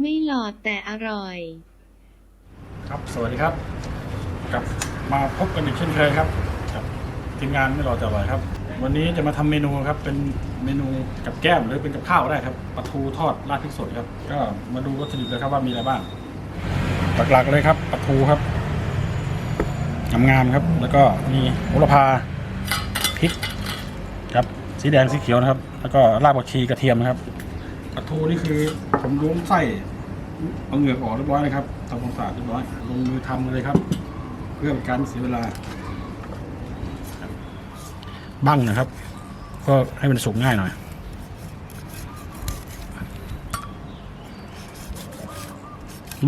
ไม่หลอดแต่อร่อย ครับ สวัสดีครับกลับมาพบกันอีกเช่นเคยครับกับทีมงานไม่รอจะอร่อยครับ วันนี้จะมาทำเมนูครับ เป็นเมนูกับแก้มหรือเป็นกับข้าวก็ได้ครับปลาทูทอดราดพริกสดครับ ก็มาดูวัตถุดิบเลยครับว่ามีอะไรบ้างหลักๆเลยครับปลาทูครับงามๆครับ แล้วก็มีโหระพาพริกครับ สีแดงสีเขียวนะครับ แล้วก็รากผักชีกระเทียมนะครับ ปลาทูนี่คือผมล้วงไส้เอาเหงือกออกเรียบร้อยเลยครับทำความสะอาดเรียบร้อย ลงมือทำเลยครับ เพื่อเป็นการเสียเวลาบบั้งนะครับ ก็ให้มันสุกง่ายหน่อย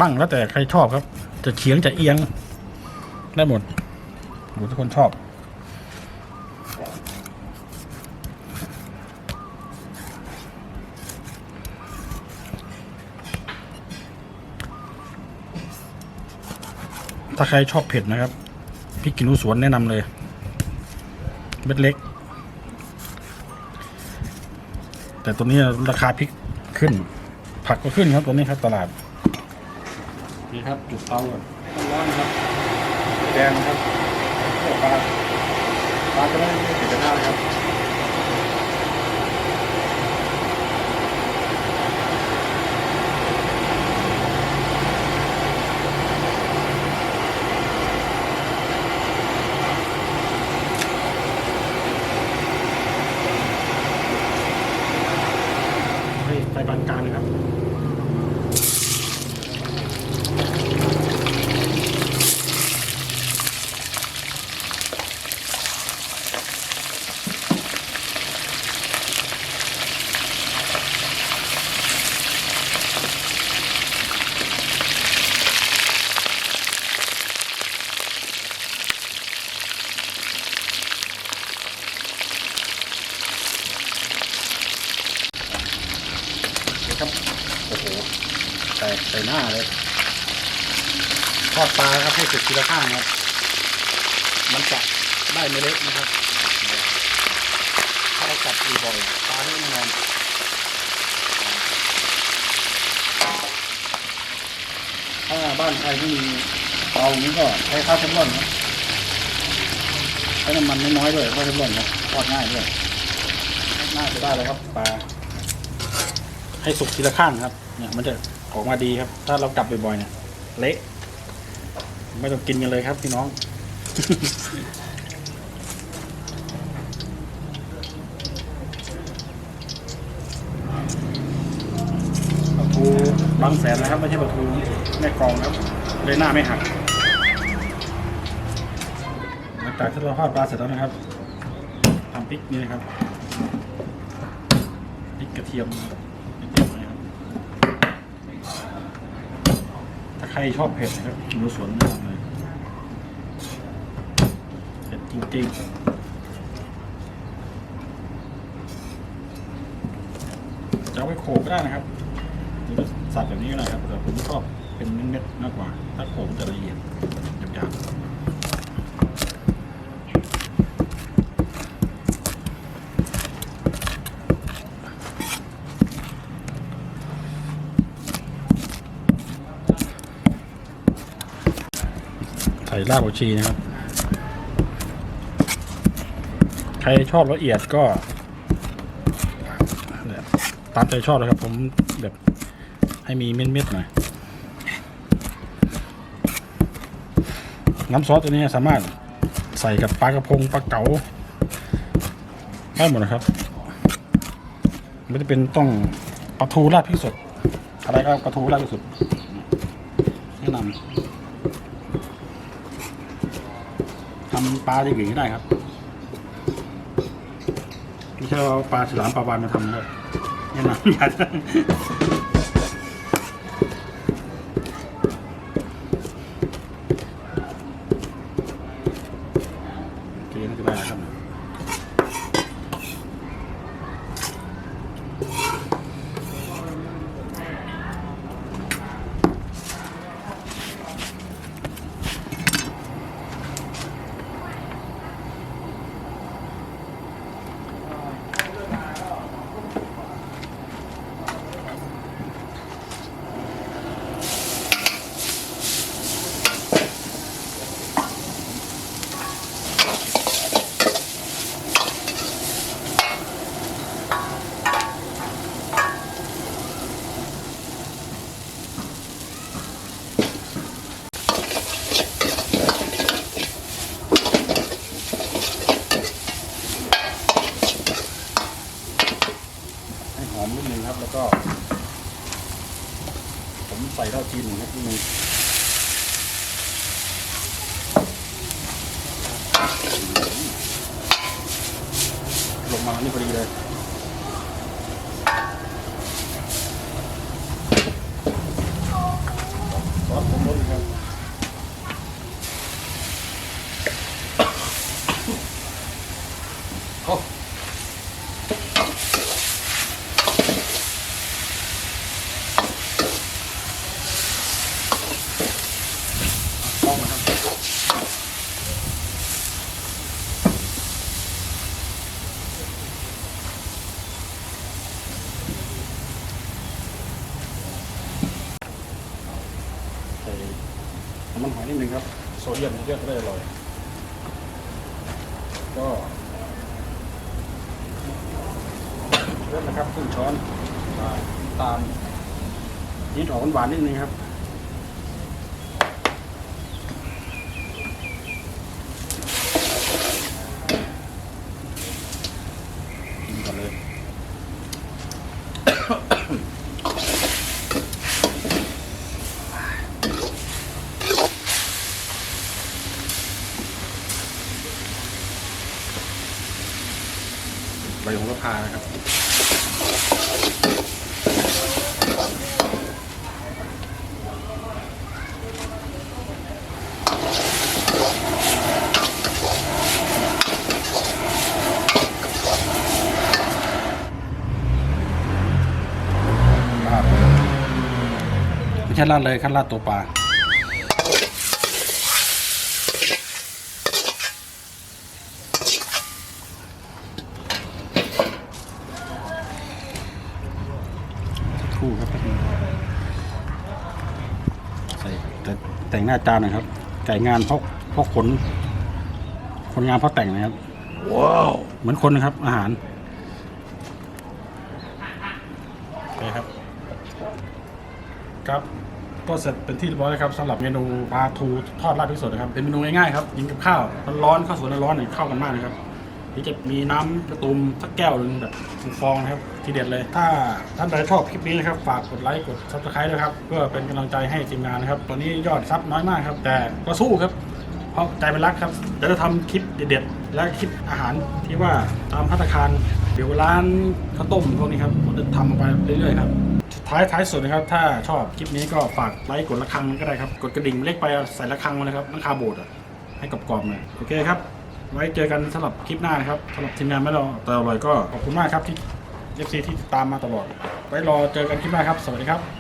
บั้งแล้วแต่ใครชอบครับ จะเฉียงจะเอียงได้หมดหมดทุกคนชอบ ถ้าใครชอบเผ็ดนะครับพริกขี้หนูสวนแนะนำเลยเม็ดเล็ก แต่ตัวนี้ราคาพริกขึ้น ผักก็ขึ้นครับตัวนี้ครับตลาดนี่ครับจุดเตาก่อนร้อนครับแดงครับปลาปลาจะไม่ติดกระทะครับ ให้ไฟปานกลางนะครับ ครับ โอ้โหแตกใส่หน้าเลยทอดปลาครับให้สุกทีละข้างครับ มันจะได้ไม่เละนะครับถ้าเราจับบ่อยๆปลาเละแน่นอนถ้าบ้านใครที่มีเตานี้ก็ใช้ข้าวเทมลอนครับใช้น้ำมันน้อยๆด้วยข้าวเทมลอนครับทอดง่ายด้วยน่าจะได้เลยครับปลา ให้สุกทีละข้างครับ เนี่ยมันจะออกมาดีครับ ถ้าเรากลับบ่อยๆเนี่ยเละไม่ต้องกินกันเลยครับพี่น้อง ปลาทูบางแสนนะครับไม่ใช่ปลาทูแม่กองครับเลยหน้าไม่หักหลังจากที่เราทอดปลาเสร็จแล้วนะครับทำพริกนี่นะครับพริกกระเทียมนะครับกระเทียมนะครับ ถ้าใครชอบเผ็ดนะครับกินสวนแนะนำเลยเผ็ดจริงๆจะเอาไปโขกก็ได้นะครับหรือสัตว์แบบนี้ก็ได้ครับแต่ผมชอบเป็นเม็ดๆมากกว่า ถ้าโขกจะละเอียดหยาบๆ ส่รากผักชีนะครับ ใครชอบละเอียดก็ตามใจชอบเลยครับ ผมแบบให้มีเม็ดๆหน่อยน้ำซอสตัวนี้สามารถใส่กับปลากระพงปลาเก๋าได้หมดนะครับ ไม่ได้เป็นต้องปลาทูราดพริกสดอะไรก็ปลาทูราดพริกสดแนะนำ ทำปลาอย่างอื่นก็ได้ครับไม่ใช่ว่าปลาฉลามปลาวานมาทำนะครับแนอนำอย่า แล้วก็ ผมใส่เข้าวจีนที่นี้ลงมานี่พอดีเลย ของมันหอยนิดนึงครับ โซเดียมเยอะก็ได้อร่อย ก็เริ่มนะครับครึ่งช้อนตามนิดออกหวานนิดนึงครับ กินก่อนเลย ใบโหระพานะครับ ราดไม่ ใช่ราดเลยขั้นราดตัวปลาสักครู่ครับแป๊บนึงใส่แต่แต่งหน้าจานหน่อยครับไก่งานเพราะเพราะขน คนงานเพราะแต่งนะครับ ว้าว เหมือนคนนะครับ อาหารโอเคครับ ครับ ก็ เสร็จเป็นที่เรียบร้อยแล้วครับสำหรับเมนูปลาทูทอดราดพริกสดนะครับเป็นเมนูง่ายๆครับกินกับข้าวร้อนข้าวสวยร้อนๆเนี่ยเข้ากันมากนะครับนี่จะมีน้ำกระตุมสักแก้วหนึ่งแบบฟองนะครับทีเด็ดเลย ถ้าท่านใดชอบคลิปนี้นะครับฝากกดไลค์กดซับสไครต์ด้วยครับเพื่อเป็นกำลังใจให้ทีมงานนะครับตอนนี้ยอดซับน้อยมากครับ แต่ก็สู้ครับเพราะใจเป็นรักครับจะได้ทำคลิปเด็ดๆและคลิปอาหารที่ว่าตามพัตตาคารเดี๋ยวร้านข้าวต้มพวกนี้ครับผมจะทำออกไปเรื่อยๆครับ ท้ายท้ายสุดนะครับ ถ้าชอบคลิปนี้ก็ฝากไลค์กดระฆังก็ได้ครับ กดกระดิ่งเล็กไปใส่ระฆังมาเลยครับนังคาโบดอะให้กรอบๆหน่อยโอเคครับ ไว้เจอกันสำหรับคลิปหน้านะครับสำหรับทีมงานไม่รอแต่อร่อยก็ขอบคุณมากครับที่เอฟซีที่ตามมาตลอด ไว้รอเจอกันคลิปหน้าครับ สวัสดีครับ